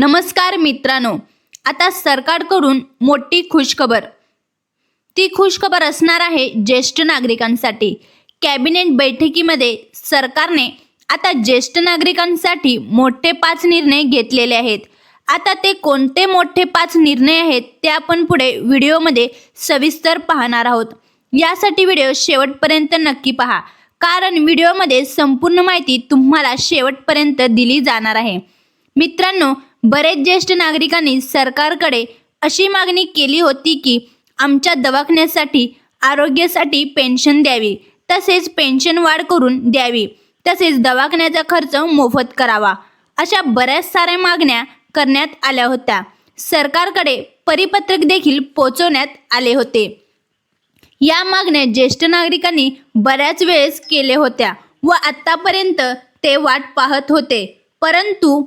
नमस्कार मित्रांनो. आता सरकारकडून मोठी खुशखबर. ती खुशखबर असणार आहे ज्येष्ठ नागरिकांसाठी. कॅबिनेट बैठकीमध्ये सरकारने आता ज्येष्ठ नागरिकांसाठी मोठे पाच निर्णय घेतलेले आहेत. आता ते कोणते मोठे पाच निर्णय आहेत ते आपण पुढे व्हिडिओमध्ये सविस्तर पाहणार आहोत. यासाठी व्हिडिओ शेवटपर्यंत नक्की पहा. कारण व्हिडिओमध्ये संपूर्ण माहिती तुम्हाला शेवटपर्यंत दिली जाणार आहे. मित्रांनो बरेच ज्येष्ठ नागरिकांनी सरकारकडे अशी मागणी केली होती की आमच्या दवाखान्यासाठी आरोग्यासाठी पेन्शन द्यावी. तसेच पेन्शन वाढ करून द्यावी. तसेच दवाखान्याचा खर्च मोफत करावा. अशा बऱ्याच साऱ्या मागण्या करण्यात आल्या होत्या. सरकारकडे परिपत्रक देखील पोचवण्यात आले होते. या मागण्या ज्येष्ठ नागरिकांनी बऱ्याच वेळेस केले होत्या व आत्तापर्यंत ते वाट पाहत होते. परंतु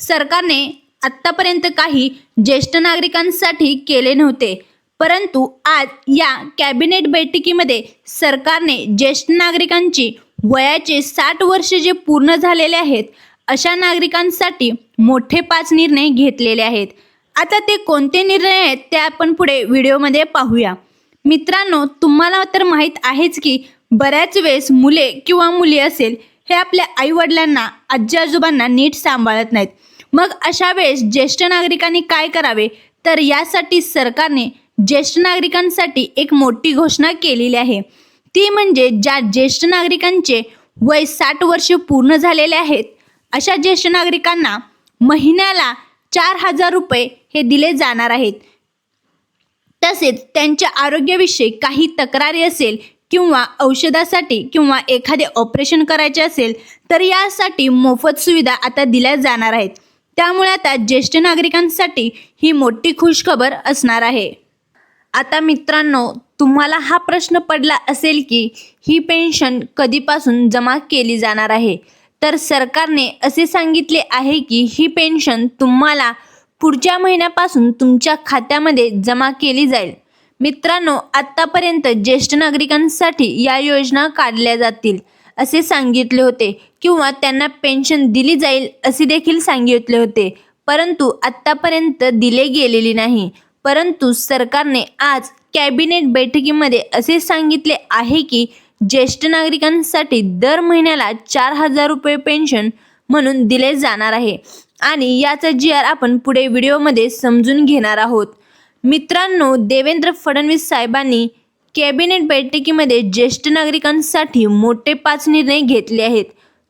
सरकारने आत्तापर्यंत काही ज्येष्ठ नागरिकांसाठी केले नव्हते. परंतु आज या कॅबिनेट बैठकीमध्ये सरकारने ज्येष्ठ नागरिकांची वयाचे साठ वर्ष जे पूर्ण झालेले आहेत अशा नागरिकांसाठी मोठे पाच निर्णय घेतलेले आहेत. आता ते कोणते निर्णय आहेत ते आपण पुढे व्हिडिओमध्ये पाहूया. मित्रांनो तुम्हाला तर माहीत आहेच की बऱ्याच वेळेस मुले किंवा मुली असेल हे आपल्या आईवडिलांना आजी आजोबांना नीट सांभाळत नाहीत. मग अशा वेळेस ज्येष्ठ नागरिकांनी काय करावे? तर यासाठी सरकारने ज्येष्ठ नागरिकांसाठी एक मोठी घोषणा केलेली आहे. ती म्हणजे ज्या ज्येष्ठ नागरिकांचे वय साठ वर्ष पूर्ण झालेले आहेत अशा ज्येष्ठ नागरिकांना महिन्याला चार हजार रुपये हे दिले जाणार आहेत. तसेच त्यांच्या आरोग्याविषयी काही तक्रारी असेल किंवा औषधासाठी किंवा एखादे ऑपरेशन करायचे असेल तर यासाठी मोफत सुविधा आता दिल्या जाणार आहेत. त्यामुळे आता ज्येष्ठ नागरिकांसाठी ही मोठी खुशखबर असणार आहे. आता मित्रांनो तुम्हाला हा प्रश्न पडला असेल की ही पेन्शन कधीपासून जमा केली जाणार आहे? तर सरकारने असे सांगितले आहे की ही पेन्शन तुम्हाला पुढच्या महिन्यापासून तुमच्या खात्यामध्ये जमा केली जाईल. मित्रांनो आत्तापर्यंत ज्येष्ठ नागरिकांसाठी या योजना काढल्या जातील असे सांगितले होते किंवा त्यांना पेन्शन दिली जाईल असे देखील सांगितले होते. परंतु आत्तापर्यंत दिले गेलेली नाही. परंतु सरकारने आज कॅबिनेट बैठकीमध्ये असे सांगितले आहे की ज्येष्ठ नागरिकांसाठी दर महिन्याला चार हजार रुपये पेन्शन म्हणून दिले जाणार आहे. आणि याचा जी आर आपण पुढे व्हिडिओमध्ये समजून घेणार आहोत. मित्रांनो देवेंद्र फडणवीस साहेबांनी कॅबिनेट बैठकीमध्ये ज्येष्ठ नागरिकांसाठी मोठे पाच निर्णय घेतले आहेत.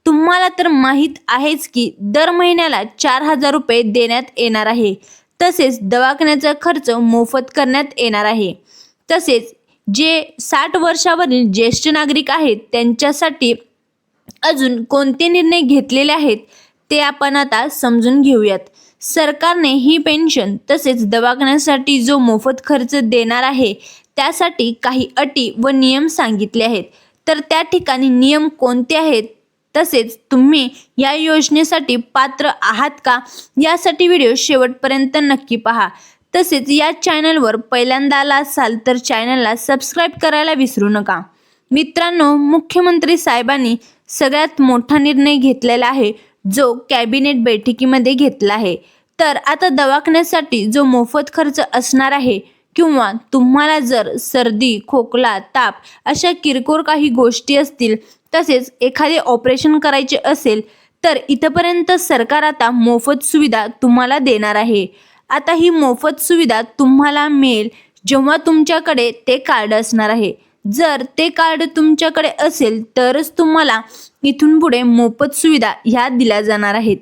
तुम्हाला तर माहीत आहेच की दर महिन्याला चार हजार रुपये देण्यात येणार आहे. तसेच दवाखान्याचा खर्च मोफत करण्यात येणार आहे. तसेच जे साठ वर्षावरील ज्येष्ठ नागरिक आहेत त्यांच्यासाठी अजून कोणते निर्णय घेतलेले आहेत ते आपण आता समजून घेऊयात. सरकारने ही पेन्शन तसेच दवाखान्यासाठी जो मोफत खर्च देणार आहे त्यासाठी काही अटी व नियम सांगितले आहेत. तर त्या ठिकाणी नियम कोणते आहेत? तसेच तुम्ही या योजनेसाठी पात्र आहात का? यासाठी व्हिडिओ शेवटपर्यंत नक्की पहा. तसेच या चॅनलवर पहिल्यांदा आला असाल तर चॅनलला सबस्क्राईब करायला विसरू नका. मित्रांनो मुख्यमंत्री साहेबांनी सगळ्यात मोठा निर्णय घेतलेला आहे जो कॅबिनेट बैठकीमध्ये घेतला आहे. तर आता दवाखान्यासाठी जो मोफत खर्च असणार आहे किंवा तुम्हाला जर सर्दी खोकला ताप अशा किरकोळ काही गोष्टी असतील तसेच एखादे ऑपरेशन करायचे असेल तर इथपर्यंत सरकार आता मोफत सुविधा तुम्हाला देणार आहे. आता ही मोफत सुविधा तुम्हाला मिळेल जेव्हा तुमच्याकडे ते कार्ड असणार आहे. जर ते कार्ड तुमच्याकडे असेल तरच तुम्हाला इथून पुढे मोफत सुविधा ह्या दिल्या जाणार आहेत.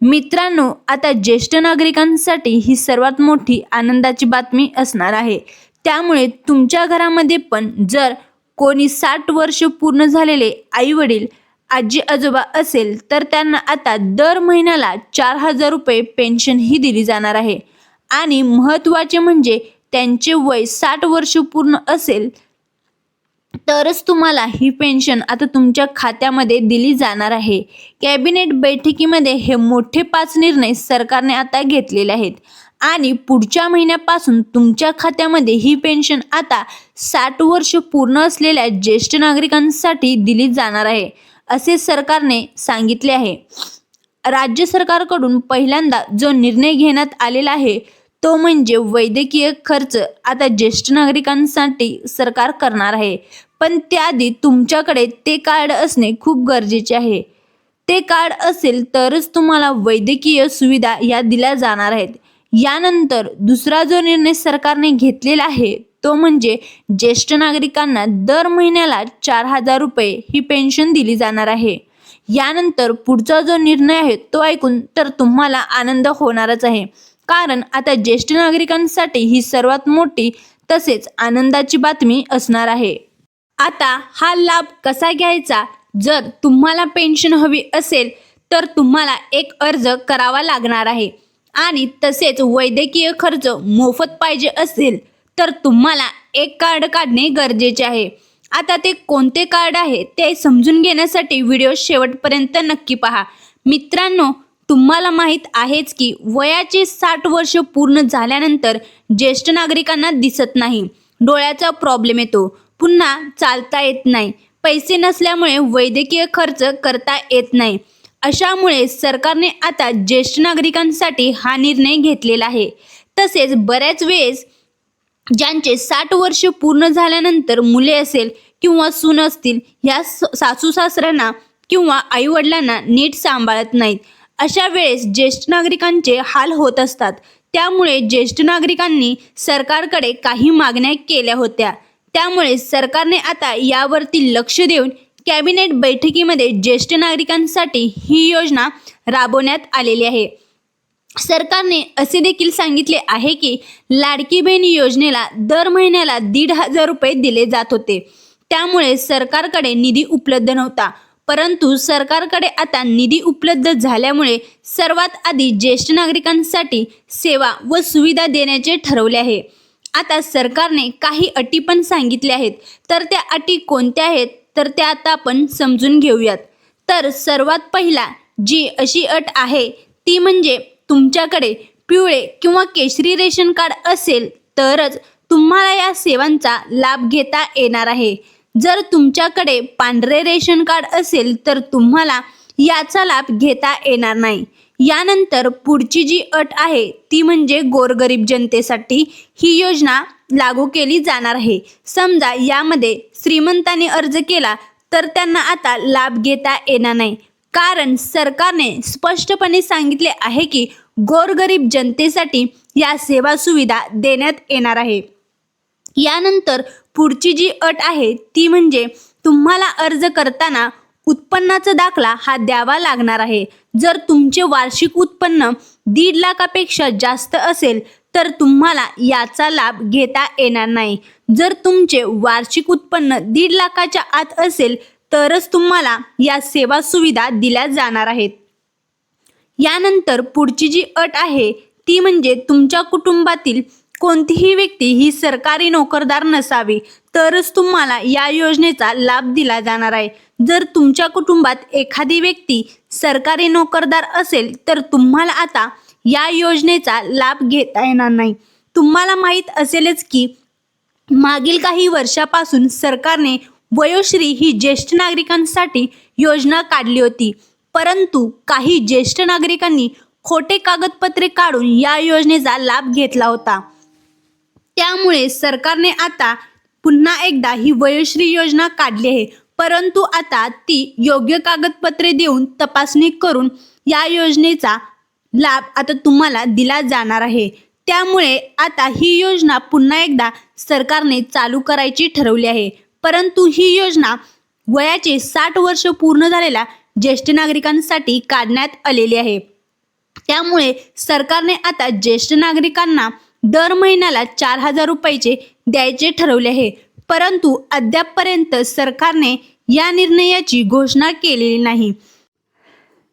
मित्रांनो आता ज्येष्ठ नागरिकांसाठी ही सर्वात मोठी आनंदाची बातमी असणार आहे. त्यामुळे तुमच्या घरामध्ये पण जर कोणी साठ वर्ष पूर्ण झालेले आई वडील आजी आजोबा असेल तर त्यांना आता दर महिन्याला चार हजार रुपये पेन्शन ही दिली जाणार आहे. आणि महत्त्वाचे म्हणजे त्यांचे वय साठ वर्ष पूर्ण असेल तरच तुम्हाला ही पेन्शन आता तुमच्या खात्यामध्ये दिली जाणार आहे. कॅबिनेट बैठकीमध्ये हे मोठे पाच निर्णय सरकारने आता घेतलेले आहेत. आणि पुढच्या महिन्यापासून तुमच्या खात्यामध्ये ही पेन्शन आता साठ वर्ष पूर्ण असलेल्या ज्येष्ठ नागरिकांसाठी दिली जाणार आहे असे सरकारने सांगितले आहे. राज्य सरकारकडून पहिल्यांदा जो निर्णय घेण्यात आलेला आहे तो म्हणजे वैद्यकीय खर्च आता ज्येष्ठ नागरिकांसाठी सरकार करणार आहे. पण त्याआधी तुमच्याकडे ते कार्ड असणे खूप गरजेचे आहे. ते कार्ड असेल तरच तुम्हाला वैद्यकीय सुविधा या दिल्या जाणार आहेत. यानंतर दुसरा जो निर्णय सरकारने घेतलेला आहे तो म्हणजे ज्येष्ठ नागरिकांना दर महिन्याला चार हजार रुपये ही पेन्शन दिली जाणार आहे. यानंतर पुढचा जो निर्णय आहे तो ऐकून तर तुम्हाला आनंद होणारच आहे. कारण आता ज्येष्ठ नागरिकांसाठी ही सर्वात मोठी तसेच आनंदाची बातमी असणार आहे. आता हा लाभ कसा घ्यायचा? जर तुम्हाला पेन्शन हवी असेल तर तुम्हाला एक अर्ज करावा लागणार आहे. आणि तसेच वैद्यकीय खर्च मोफत पाहिजे असेल तर तुम्हाला एक कार्ड काढणे गरजेचे आहे. आता ते कोणते कार्ड आहे ते समजून घेण्यासाठी व्हिडिओ शेवटपर्यंत नक्की पहा. मित्रांनो तुम्हाला माहीत आहेच की वयाचे साठ वर्ष पूर्ण झाल्यानंतर ज्येष्ठ नागरिकांना दिसत नाही. डोळ्याचा प्रॉब्लेम येतो. पुन्हा चालता येत नाही. पैसे नसल्यामुळे वैद्यकीय खर्च करता येत नाही. अशामुळे सरकारने आता ज्येष्ठ नागरिकांसाठी हा निर्णय घेतलेला आहे. तसेच बऱ्याच वेळेस ज्यांचे साठ वर्ष पूर्ण झाल्यानंतर मुले असेल किंवा सून असतील या सासू सासऱ्यांना किंवा आईवडिलांना नीट सांभाळत नाहीत. अशा वेळेस ज्येष्ठ नागरिकांचे हाल होत असतात. त्यामुळे ज्येष्ठ नागरिकांनी सरकारकडे काही मागण्या केल्या होत्या. त्यामुळे सरकारने आता यावरती लक्ष देऊन कॅबिनेट बैठकीमध्ये ज्येष्ठ नागरिकांसाठी ही योजना राबवण्यात आलेली आहे. सरकारने असे देखील सांगितले आहे की लाडकी बहीण योजनेला दर महिन्याला दीड हजार रुपये दिले जात होते. त्यामुळे सरकारकडे निधी उपलब्ध नव्हता. परंतु सरकारकडे आता निधी उपलब्ध झाल्यामुळे सर्वात आधी ज्येष्ठ नागरिकांसाठी सेवा व सुविधा देण्याचे ठरवले आहे. आता सरकारने काही अटी पण सांगितल्या आहेत. तर त्या अटी कोणत्या आहेत? तर त्या आता आपण समजून घेऊयात. तर सर्वात पहिला जी अशी अट आहे ती म्हणजे तुमच्याकडे पिवळे किंवा केशरी रेशन कार्ड असेल तरच तुम्हाला या सेवांचा लाभ घेता येणार आहे. जर तुमच्याकडे पांढरे रेशन कार्ड असेल तर तुम्हाला याचा लाभ घेता येणार नाही. यानंतर पुढची जी अट आहे ती म्हणजे गोरगरीब जनतेसाठी ही योजना लागू केली जाणार आहे. समजा यामध्ये श्रीमंतांनी अर्ज केला तर त्यांना आता लाभ घेता येणार नाही. कारण सरकारने स्पष्टपणे सांगितले आहे की गोरगरीब जनतेसाठी या सेवा सुविधा देण्यात येणार आहे. यानंतर पुढची जी अट आहे ती म्हणजे तुम्हाला अर्ज करताना उत्पन्नाचा दाखला हा द्यावा लागणार आहे. जर तुमचे वार्षिक उत्पन्न दीड लाखापेक्षा जास्त असेल तर तुम्हाला याचा लाभ घेता येणार नाही. जर तुमचे वार्षिक उत्पन्न दीड लाखाच्या आत असेल तरच तुम्हाला या सेवा सुविधा दिल्या जाणार आहेत. यानंतर पुढची जी अट आहे ती म्हणजे तुमच्या कुटुंबातील कोणतीही व्यक्ती ही सरकारी नोकरदार नसावी तरच तुम्हाला या योजनेचा लाभ दिला जाणार आहे. जर तुमच्या कुटुंबात एखादी व्यक्ती सरकारी नोकरदार असेल तर तुम्हाला आता या योजनेचा लाभ घेता येणार नाही. तुम्हाला माहीत असेलच की मागील काही वर्षापासून सरकारने वयोश्री ही ज्येष्ठ नागरिकांसाठी योजना काढली होती. परंतु काही ज्येष्ठ नागरिकांनी खोटे कागदपत्रे काढून या योजनेचा लाभ घेतला होता. त्यामुळे सरकारने आता पुन्हा एकदा ही वयोश्री योजना काढली आहे. परंतु आता ती योग्य कागदपत्रे देऊन तपासणी करून या योजनेचा लाभ आता तुम्हाला दिला जाणार आहे. त्यामुळे आता ही योजना पुन्हा एकदा सरकारने चालू करायची ठरवली आहे. परंतु ही योजना वयाचे साठ वर्ष पूर्ण झालेल्या ज्येष्ठ नागरिकांसाठी काढण्यात आलेली आहे. त्यामुळे सरकारने आता ज्येष्ठ नागरिकांना दर महिन्याला चार हजार रुपयाचे द्यायचे ठरवले आहे. परंतु अद्यापपर्यंत सरकारने या निर्णयाची घोषणा केलेली नाही.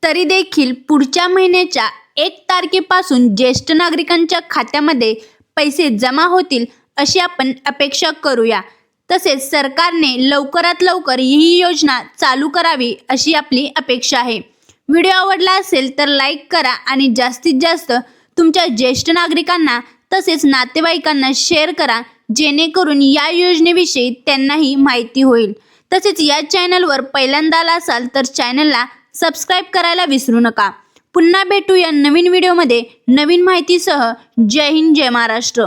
तरी देखील पुढच्या महिन्याच्या एक तारखेपासून ज्येष्ठ नागरिकांच्या खात्यामध्ये पैसे जमा होतील अशी आपण अपेक्षा करूया. तसेच सरकारने लवकरात लवकर ही योजना चालू करावी अशी आपली अपेक्षा आहे. व्हिडिओ आवडला असेल तर लाईक करा आणि जास्तीत जास्त तुमच्या ज्येष्ठ नागरिकांना तसेच नातेवाईकांना शेअर करा. जेणेकरून या योजनेविषयी त्यांनाही माहिती होईल. तसेच या चॅनलवर पहिल्यांदा आला असाल तर चॅनलला सबस्क्राईब करायला विसरू नका. पुन्हा भेटू या नवीन व्हिडिओमध्ये नवीन माहितीसह. जय हिंद जय महाराष्ट्र.